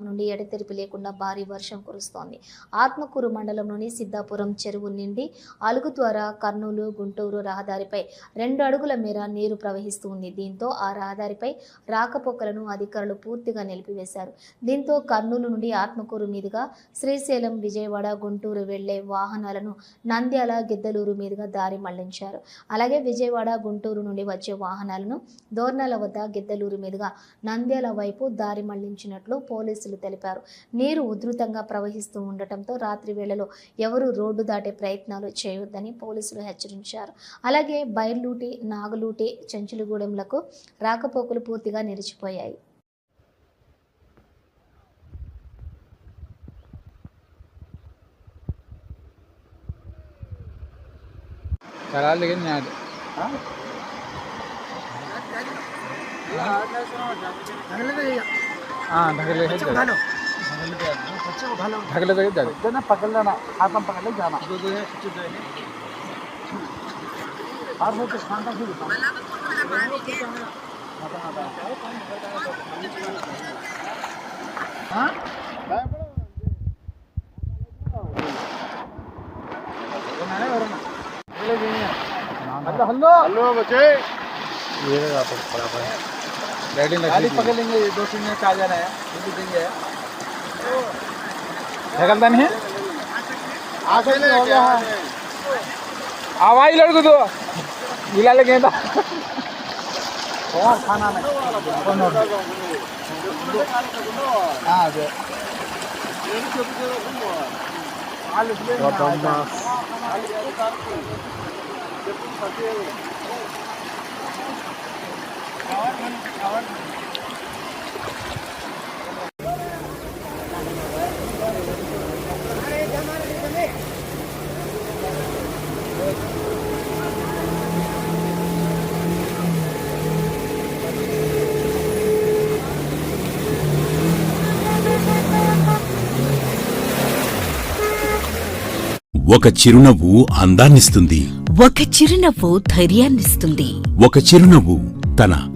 నుండి ఎడతెరిపి లేకుండా భారీ వర్షం కురుస్తోంది. ఆత్మకూరు మండలంలోని సిద్ధాపురం చెరువు నిండి అలుగు ద్వారా కర్నూలు గుంటూరు రహదారిపై రెండు అడుగుల మేర నీరు ప్రవహిస్తుంది దీంతో ఆ రహదారిపై రాకపోకలను అధికారులు పూర్తిగా నిలిపివేశారు. దీంతో కర్నూలు నుండి ఆత్మకూరు మీదుగా శ్రీశైలం విజయవాడ గుంటూరు వెళ్ళే వాహనాలను నంద్యాల గిద్దలూరు మీదుగా దారి మళ్ళించారు. అలాగే విజయవాడ గుంటూరు నుండి వచ్చే వాహనాలను దోర్నాల వద్ద గిద్దలూరు మీదుగా నంద్యాల వైపు దారి మళ్ళించినట్లు పోలీసులు తెలిపారు నీరు ఉధృతంగా ప్రవహిస్తూ ఉండటంతో రాత్రి వేళలో ఎవరూ రోడ్డు దాటే ప్రయత్నాలు చేయొద్దని పోలీసులు హెచ్చరించారు అలాగే బైర్లూటి నాగులూటి చెంచులగూడెంలకు రాకపోకలు పూర్తిగా నిలిచిపోయాయి चला लेकिन नहीं आते हाँ ಹಾಂ ಧಗಲೆ ಉಘಾಲು ಧಗಲೆ ತೆಗೆದಿದ್ದಾರೆ ಇದನ್ನು ಪಕ್ಕಲ್ಲಣ ಆತನ ಪಕ್ಕಲ್ಲೇ ಜಾನ और वो किस खान का भी हाँ हेलो हेलो बच्चे ये पड़ा पड़ा रेडी गाड़ी पकड़ लेंगे दो तीन मिनट आ जाना है। ये देंगे ढकलता नहीं है? हो गया आवाज़ लड़को तो मिला लगे था और खाना नहीं। कौन और हाँ अదే ఒక చిరునవ్వు అందాన్నిస్తుంది. ఒక చిరునవ్వు ధైర్యాన్నిస్తుంది. ఒక చిరునవ్వు తన